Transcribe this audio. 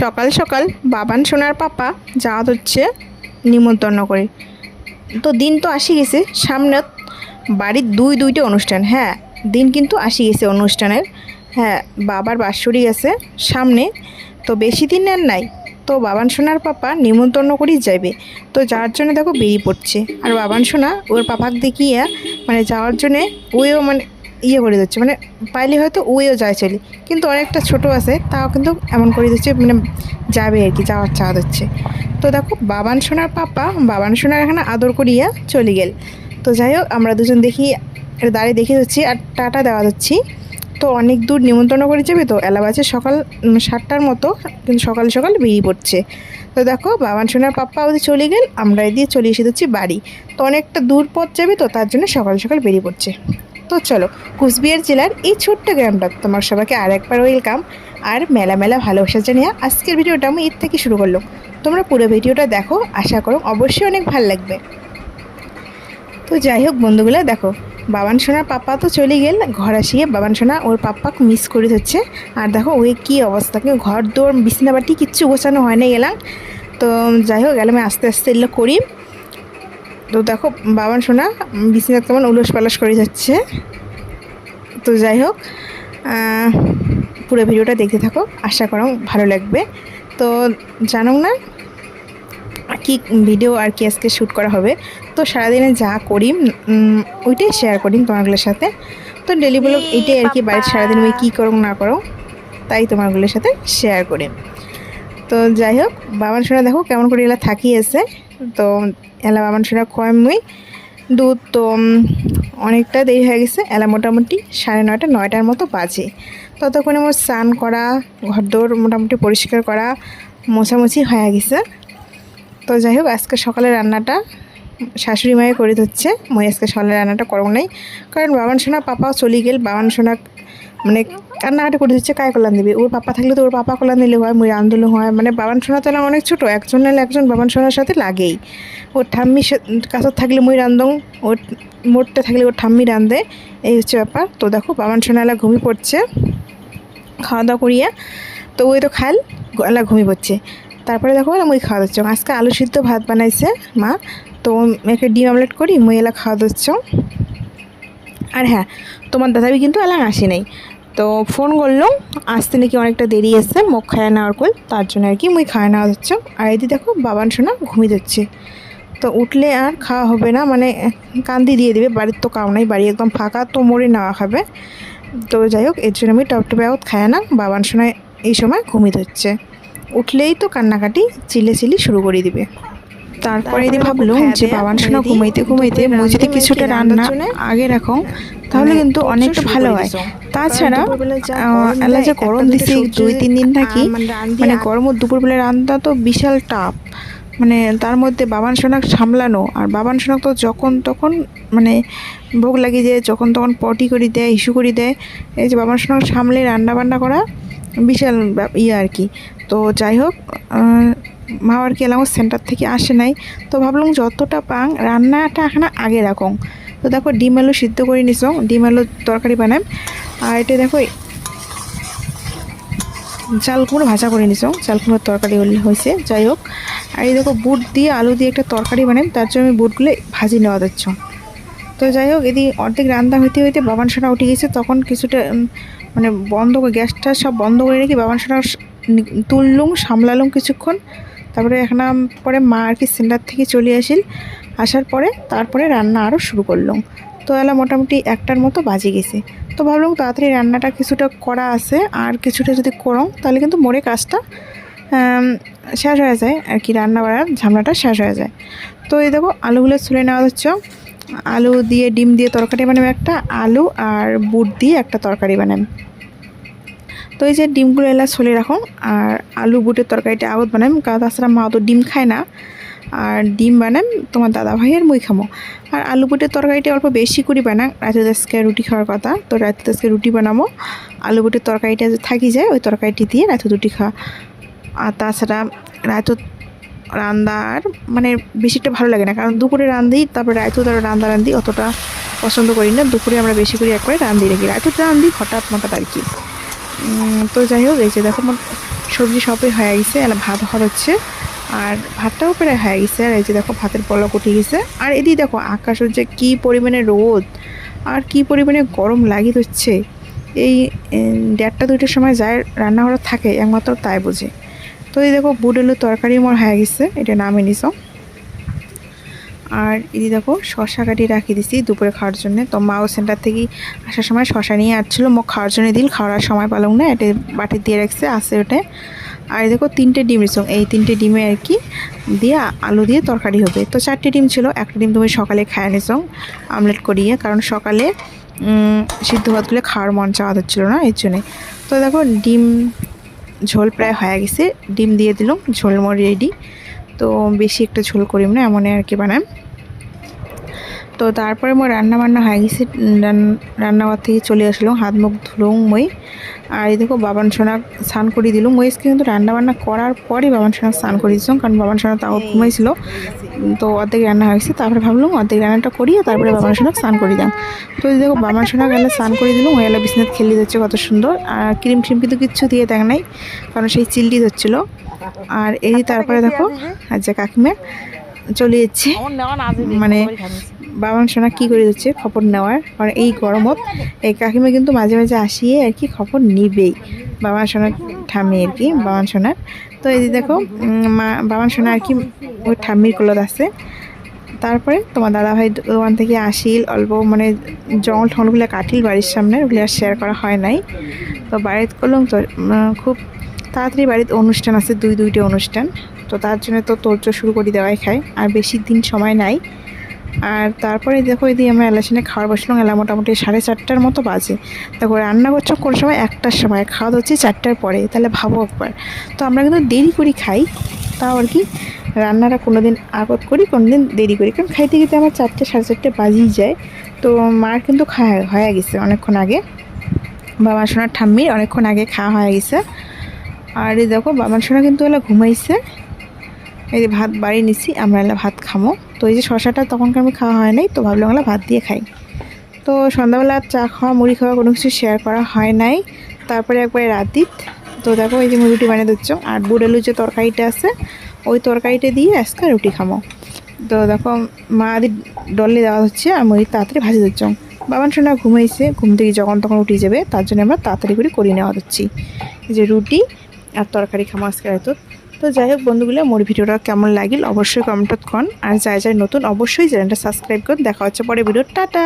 সকাল সকাল বাবান সোনার পাপা যাওয়া হচ্ছে নিমন্ত্রণ করে। তো দিন তো আসি গেছে, সামনে বাড়ির দুই দুইটা অনুষ্ঠান হ্যাঁ দিন কিন্তু আসি গেছে অনুষ্ঠানের। হ্যাঁ বাবার বাৎসরিক আছে সামনে, তো বেশি দিন আর নাই, তো বাবান সোনার পাপা নিমন্ত্রণ করেই যাবে তো যাওয়ার জন্য দেখো বেরিয়ে পড়ছে, আর বাবান সোনা ওর পাপাকে দেখিয়ে মানে যাওয়ার জন্যে ওইও মানে ইয়ে করে দিচ্ছে। মানে পাইলে হয়তো ওইও যায় চলি কিন্তু অনেকটা ছোট আছে, তাও কিন্তু এমন করে দিচ্ছে মানে যাবে আর কি, যাওয়ার চাওয়া দিচ্ছে। তো দেখো, বাবান সোনার পাপা, বাবান সোনার এখানে আদর করিয়া চলে গেল। তো যাই হোক, আমরা দুজন দেখি দাঁড়িয়ে দেখে যাচ্ছি আর টাটা দেওয়া যাচ্ছি। তো অনেক দূর নিমন্ত্রণ করে যাবে তো? এলা বাজে সকাল সাতটার মতো, কিন্তু সকাল সকাল বেরিয়ে পড়ছে। তো দেখো, বাবান সোনার পাপ্পা ওদের চলে গেল, আমরা এদিকে চলে এসে যাচ্ছি বাড়ি। তো অনেকটা দূর পথ যাবে তো, তার জন্য সকাল সকাল বেরিয়ে পড়ছে। তো চলো, কুচবিহার জেলার এই ছোট্ট গ্রামটা তোমার সবাইকে আর একবার ওয়েলকাম আর মেলা মেলা ভালোবাসা জানিয়ে আজকের ভিডিওটা আমি এর থেকে শুরু করলাম। তোমরা পুরো ভিডিওটা দেখো, আশা করো অবশ্যই অনেক ভালো লাগবে। তো যাই হোক বন্ধুগুলো, দেখো বাবান সোনার পাপ্পা তো চলে গেল, ঘর আসিয়ে বাবান সোনা ওর পাপ্পাকে মিস করে হচ্ছে আর দেখো, ওই কী অবস্থা কিন্তু ঘর দৌড় বিছনাবাটি কিচ্ছু গোছানো হয় না গেলাম তো যাই হোক গেলাম আস্তে আস্তে এগুলো করি। তো দেখো বাবান সোনা বিছনা কেমন উলস পালস করে যাচ্ছে। তো যাই হোক পুরো ভিডিওটা দেখতে থাকো আশা করো ভালো লাগবে। তো জানো না কি ভিডিও আর কি আজকে শ্যুট করা হবে। তো সারাদিনে যা করি ওইটাই শেয়ার করি তোমারগুলোর সাথে। তো ডেলি ব্লগ এইটাই আর কি বাড়ির সারাদিন আমি কী করো না করো তাই তোমারগুলোর সাথে শেয়ার করি। তো যাই হোক বাবান সোনা দেখো কেমন করে এলা থাকিয়েছে। তো এলা বাবান সোনা কয় মুই? দুধ তো অনেকটা দেরি হয়ে গেছে। এলা মোটামুটি সাড়ে নয়টা, নয়টার মতো বাজে। ততক্ষণে আমার স্নান করা, ঘরদোর মোটামুটি পরিষ্কার করা মোছামুছি হয়ে গেছে। তো যাই হোক, আজকে সকালে রান্নাটা শাশুড়ি মায়ে করে দিচ্ছে। মই আজকে সকালে রান্নাটা করব নাই। কারণ বাবান সোনা, পাপাও চলে গেল। বাবান সোনা মানে কান্নাকাটি করে দিচ্ছে কায় কল্যাণ দিবে? ওর পাপা থাকলে তো ওর পাপা কল্যাণ দিলে হয় মই রান্ধলে হয়। মানে বাবান সোনা তো অনেক ছোটো, একজন নাহলে একজন বাবান সোনার সাথে লাগেই। ওর ঠাম্মি কাছত থাকলে মই রান্ধং, ওর মোটটা থাকলে ওর ঠাম্মি রান্ধে, এই হচ্ছে ব্যাপার। তো দেখো, বাবান সোনালা ঘুমিয়ে পড়ছে খাওয়া দাওয়া করিয়া, তো ওই তো খাল গলা ঘুমিয়ে পড়ছে। তারপরে দেখো মুই খাওয়া দিচ্ছ। আজকে আলু সিদ্ধ ভাত বানাইছে মা, তো মেয়েকে ডিম আমলেট করি মুই এলা খাওয়া দিচ্ছ। আর হ্যাঁ তোমার দাদাবি কিন্তু এলা আসে নাই। তো ফোন করল, আসতে নাকি অনেকটা দেরি এসছে, মুখ খায় নেওয়ার কল তার জন্য আর কি মুই খায় নেওয়া দিচ্ছ আর এদি দেখো, বাবান সোনা ঘুমিয়ে দিচ্ছে তো উঠলে আর খাওয়া হবে না মানে কান্দি দিয়ে দিবে, বাড়ির তো কাউ নাই, বাড়ি একদম ফাঁকা, তো মরে নেওয়া খাবে। তো যাই হোক, এর জন্য আমি টপ টপটপে আউত খায় না, বাবান সোনায় এই সময় ঘুমিয়ে ধরছে। উঠলেই তো কান্নাকাটি চিলে চিলি শুরু করে দিবে। তারপরে এদি ভাবলাম যে বাবান সোনা ঘুমাইতে ঘুমাইতে মই যদি কিছুটা রান্না আগে রাখো তাহলে কিন্তু অনেকটা ভালো হয়। তাছাড়া এলা যে গরম দিছে দুই তিন দিন থাকি মানে গরম দুপুরবেলা রান্না তো বিশাল টাপ মানে তার মধ্যে বাবান সোনাক সামলানো আর বাবান সোনাক তো যখন তখন মানে ভোগ লাগিয়ে দেয় যখন তখন পটি করে দেয় ইস্যু করে দেয়। এই যে বাবান সোনাক সামলে রান্না বান্না করা বিশাল ইয়ে আর কি। তো যাই হোক মা আর কি এলাম সেন্টার থেকে আসে নাই। তো ভাবলাম যতটা পাং, রান্নাটা এখানে আগে রাখুন। তো দেখো, ডিম আলু সিদ্ধ করে নিছ ডিম আলু তরকারি বানাম আর এটা দেখো, চাল কুমড়ো ভাজা করে নিছো চাল কুমড়োর তরকারি হয়েছে। যাই হোক, আর এই দেখো, বুট দিয়ে আলু দিয়ে একটা তরকারি বানাই। তার জন্য আমি বুটগুলো ভাজি নেওয়া দিচ্ছ। তো যাই হোক, এদিকে অর্ধেক রান্না হইতে হইতে বাবান সোনা উঠে গেছে। তখন কিছুটা মানে বন্ধ করে, গ্যাসটা সব বন্ধ করে রেখে বাবান সোনা তুললুম, সামলালুম কিছুক্ষণ। তারপরে এখন পরে মা আর কি সেন্টার থেকে চলে আসিল। আসার পরে তারপরে রান্না আরও শুরু করলাম। তো এলা মোটামুটি একটার মতো বাজে গেছে। তো ভাবলাম তাড়াতাড়ি রান্নাটা কিছুটা করা আছে, আর কিছুটা যদি করো, তাহলে কিন্তু মোড়ে কাজটা শেষ হয়ে যায়। আর কি রান্না বাড়ার ঝামেলাটা শেষ হয়ে যায়। তো এই দেখো, আলুগুলো ছুলে নেওয়া হচ্ছে। আলু দিয়ে, ডিম দিয়ে তরকারি বানাবো একটা, আলু আর বুট দিয়ে একটা তরকারি বানাম তো এই যে ডিমগুলো এলা ছলে রাখো আর আলু বুটের তরকারিটা আগত বানাম কারণ তাছাড়া মা তো ডিম খায় না। আর ডিম বানাম তোমার দাদা ভাইয়ের মুই খামো। আর আলু বুটের তরকারিটা অল্প বেশি করে বানাম রাতে আজকে রুটি খাওয়ার কথা, তো রাতে আজকে রুটি বানাবো। আলু বুটের তরকারিটা যে থাকি যায়, ওই তরকারিটি দিয়ে রাতে রুটি খাওয়া। আর তাছাড়া রাতে রান্নার মানে বেশিটা ভালো লাগে না। কারণ দুপুরে রান্ধি, তারপরে রায়তো তারপর রান্না রান্ধি অতটা পছন্দ করি না। দুপুরে আমরা বেশি করে একবারে রান্ধি রাখি। রায়তো রান্ধি হঠাৎ মঠাৎ আর কি। তো যাই হোক, এই যে দেখো আমার সবজি সবই হয়ে গেছে এলা ভাত হচ্ছে, আর ভাতটাও প্রায় হয়ে গেছে, আর এই যে দেখো ভাতের পলক উঠে গেছে। আর এদিকে দেখো আকাশ হচ্ছে কী পরিমাণে রোদ, আর কি পরিমাণে গরম লাগি হচ্ছে এই দেড়টা দুইটার সময় যায়, রান্নাঘর থাকে, একমাত্র তাই বুঝে। তো এই দেখো বুডেলুর তরকারি মোর হয়ে গেছে, এটা নামে নিছ। আর এদি দেখো শশা কাটি রাখি দিছি দুপুরে খাওয়ার জন্য। তো মাও সেন্টার থেকে আসার সময় শশা নিয়ে আসছিল মোক খাওয়ার জন্য দিল খাওয়ার সময় পালং না, এটা বাটি দিয়ে রাখছে আসে ওটা। আর এই দেখো তিনটে ডিম রেসং এই তিনটে ডিমে আর কি দিয়ে আলু দিয়ে তরকারি হবে। তো চারটে ডিম ছিল, একটা ডিম তুমি সকালে খায় নিসং আমলেট করিয়ে, কারণ সকালে সিদ্ধ ভাতগুলো খাওয়ার মন চাওয়া হচ্ছিল না, এর জন্যে। তো দেখো ডিম ঝোল প্রায় হয়ে গেছে। ডিম দিয়ে দিলাম, ঝোল মোর রেডি তো বেশি একটা ঝোল করিম না, এমনই আর কি বানাম। তো তারপরে মই রান্না বান্না হয়ে গেছে রান্নাঘর থেকে চলে আসলো, হাত মুখ ধুলুম মই। আর এই দেখো বাবান সোনা স্নান করে দিলুম মই কিন্তু রান্না বান্না করার পরই বাবান সোনা স্নান করে দিয়েছিলাম, কারণ বাবান সোনা তাও ঘুমাইছিল। তো অর্ধেক রান্না হয়ে গেছে, তারপরে ভাবলাম অর্ধেক রান্নাটা করিয়ে তারপরে বাবান সোনা স্নান করে দিলাম। তো এই দেখো বাবান সোনা গেলে স্নান করে দিলাম ওই এলা বিছনাথ খেলে দিচ্ছে কত সুন্দর। আর ক্রিম ট্রিম কিন্তু কিচ্ছু দিয়ে দেখ নাই, কারণ সেই চিল্লি হচ্ছিল আর এই তারপরে দেখো যে কাকিমা চলে যাচ্ছে মানে বাবান সোনা কী করে দিচ্ছে খবর নেওয়ার? কারণ এই গরমত, এই কাকিমা কিন্তু মাঝে মাঝে আসিয়ে আর কি খবর নিবেই। বাবান সোনার ঠাম্মি আর কি বাবান সোনার। তো এই দেখো মা বাবান সোনা আর কি ওই ঠাম্মির কলত আছে। তারপরে তোমার দাদাভাই দোকান থেকে আসিল, অল্প মানে জঙ্গল টঙ্গলগুলো কাটিল বাড়ির সামনে, ওগুলো আর শেয়ার করা হয় নাই। তো বাড়িতে করলাম তো খুব তাড়াতাড়ি বাড়িতে অনুষ্ঠান আছে, দুই দুইটা অনুষ্ঠান। তো তার জন্য তো তোরজো শুরু করে দেওয়াই খায়, আর বেশি দিন সময় নাই। আর তারপরে দেখো এদিকে আমরা এলাচিনে খাওয়ার বসলাম, এলা মোটামুটি সাড়ে চারটার মতো বাজে। দেখো রান্না করছ কোন সময়? একটার সময় খাওয়া হচ্ছে চারটার পরে, তাহলে ভাবো একবার। তো আমরা কিন্তু দেরি করি খাই, তাও আর কি রান্নাটা কোনো দিন আগত করি কোনো দিন দেরি করি। কারণ খাইতে খেতে আমার চারটে, সাড়ে চারটে বাজিয়ে যায়। তো মার কিন্তু খাওয়া হয়ে গেছে অনেকক্ষণ আগে। বাবা সোনার ঠাম্মির অনেকক্ষণ আগে খাওয়া হয়ে গেছে। আর এই দেখো বাবা সোনা কিন্তু এলা ঘুমাইছে। এই যে ভাত বাড়ি নিছি, আমরা এলা ভাত খামো। তো এই যে শশাটা তখনকার আমি খাওয়া হয় নাই, তো ভাবলাম এলা ভাত দিয়ে খাই। তো সন্ধ্যাবেলা চা খাওয়া, মুড়ি খাওয়া কোনো কিছু শেয়ার করা হয় নাই। তারপরে একবারে রাতিত তো দেখো এই যে রুটি বানিয়ে দিচ্ছ। আর বুড়ালুর যে তরকারিটা আছে, ওই তরকারিটা দিয়ে আজকে রুটি খামো তো দেখো মা আদি ডলে দেওয়া হচ্ছে আর মুড়ি তাড়াতাড়ি ভাজি দিচ্ছ। বাবান সোনা ঘুমাইছে, ঘুম থেকে যখন তখন উঠে যাবে, তার জন্য আমরা তাড়াতাড়ি করে করে নেওয়া হচ্ছি যে রুটি আর তরকারি খামো আজকে হয়তো তো যাই হোক বন্ধুগুলো, মোর ভিডিওটা কেমন লাগিল অবশ্যই কমেন্টত কন। আর যাই যাই নতুন, অবশ্যই চ্যানেলটা সাবস্ক্রাইব করুন দেখা হচ্ছে পরে ভিডিও, টাটা!